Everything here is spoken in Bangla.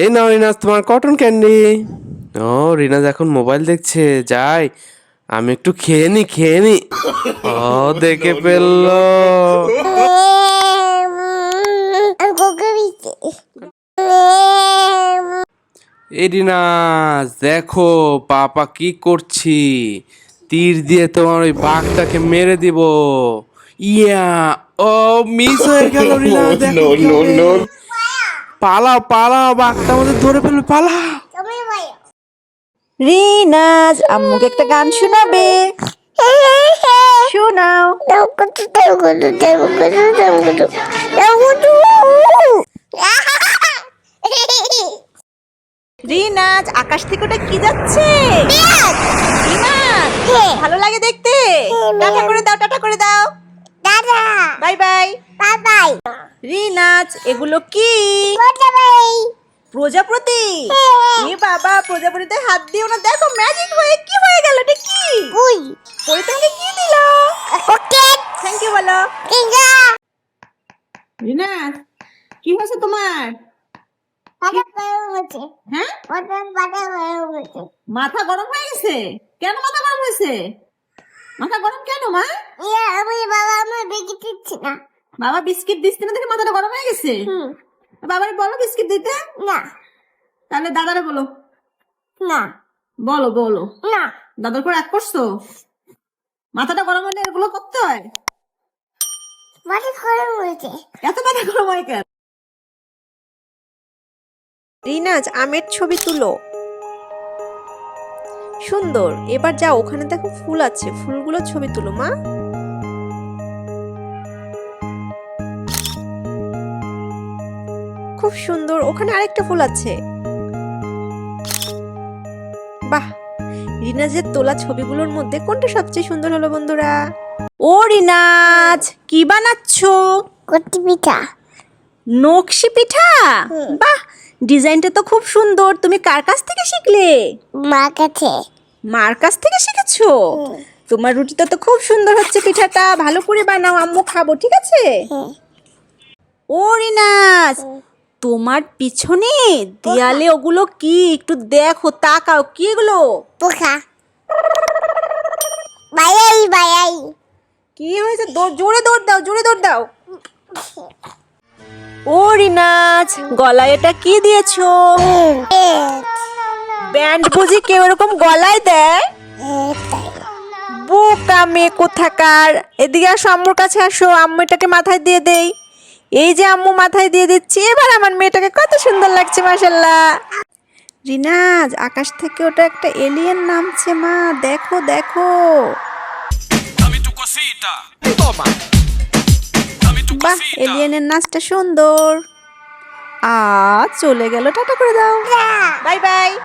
এই নাও রিনাজ তোমার কটন ক্যান্ডি ও রিনাজ এখন মোবাইল দেখছে যাই আমি একটু খেয়ে নি খেয়ে নি। ও দেখে ফেলল। এই রিনাজ দেখো পাপা কি করছি? তীর দিয়ে তোমার ওই বাঘটাকে মেরে দিব। ইয়া ও মিস হয়ে গেল রিনাজ দেখো পালাও পালাও বাঘটা আমাদের ধরে ফেলবে পালা তুমি ভাই রিনাজ আম্মুকে একটা গান শোনাবে। শোনাও। দাও কত দাও কত দাও কত দাও কত দাও কত রিনাজ আকাশ থেকে ওটা কি যাচ্ছে? রিনাজ। ভালো লাগে দেখতে। হ্যাঁ, টাটা করে দাও টাটা করে দাও। Bye bye. Bye bye. Rinaz এগুলো কি? বাই প্রজাপতি? হ্যাঁ। এ বাবা প্রজাপতিতে হাত দিও না। দেখো ম্যাজিক হয়ে কি হয়ে গেল এটা কি উই। পরি তোমাকে কি দিল? ওকে। থ্যাংক ইউ বলো। কিঙ্গা রিনাজ কি হয়েছে তোমার? হ্যাঁ? মাথা গরম হয়ে গেছে? কেন মাথা গরম হয়েছে? মাথা গরম কেন মা? ইয়া আমি বাবা আমার বেগে দিচ্ছি না। বাবা বিস্কিট দিচ্ছে না দেখে মাথাটা গরম হয়ে গেছে? হুম। বাবারে বলো বিস্কিট দিতে? না। তাহলে দাদারে বলো। না। বলো বলো। না। দাদার করে এক করছ? মাথাটা গরম হলে এগুলো করতে হয়? পাটা করে উঠেছে এত মাথা গরম হয় কেন? রিনাজ আমের ছবি তুলো। সুন্দর। এবার যা ওখানে দেখো ফুল আছে। ফুলগুলো ছবি তুলো মা। খুব সুন্দর। ওখানে আরেকটা ফুল আছে। বাহ! রিনাজের তোলা ছবিগুলোর মধ্যে কোনটা সবচেয়ে সুন্দর হলো বন্ধুরা? ও রিনাজ কি বানাচ্ছো? কটি পিঠা। নকশি পিঠা? বাহ! ডিজাইনটা তো খুব সুন্দর। তুমি কার কাছ থেকে শিখলে? মা কাছে। মার কাছ থেকে শিখেছো? তোমার রুটিটা তো খুব সুন্দর হচ্ছে পিঠাটা ভালো করে বানাও আম্মু খাব ঠিক আছে? ও রিনাজ তোমার পিছনে দেয়ালে ওগুলো কি? একটু দেখো তাকাও কি এগুলো? পোকা। বাইয়াই বাইয়াই কি হয়েছে? দৌড়- জোরে দৌড় দাও জোরে দৌড় দাও। ও রিনাজ গলায় এটা কি দিয়েছ? ব্যান্ড বুঝি কেউ এরকম গলায় দেয়? বোকা মেয়ে কোথাকার। এদিকে আসো আম্মুর কাছে আসো। আম্মু এটাকে মাথায় দিয়ে দেই। এই যে আম্মু মাথায় দিয়ে দিচ্ছি এবার আমার মেয়েটাকে কত সুন্দর লাগছে মাসাল্লাহ রিনাজ আকাশ থেকে ওটা একটা এলিয়েন নামছে মা। দেখো দেখো। বাহ এলিয়েনের নাচটা সুন্দর। আ চলে গেল টাটা করে দাও। Bye bye.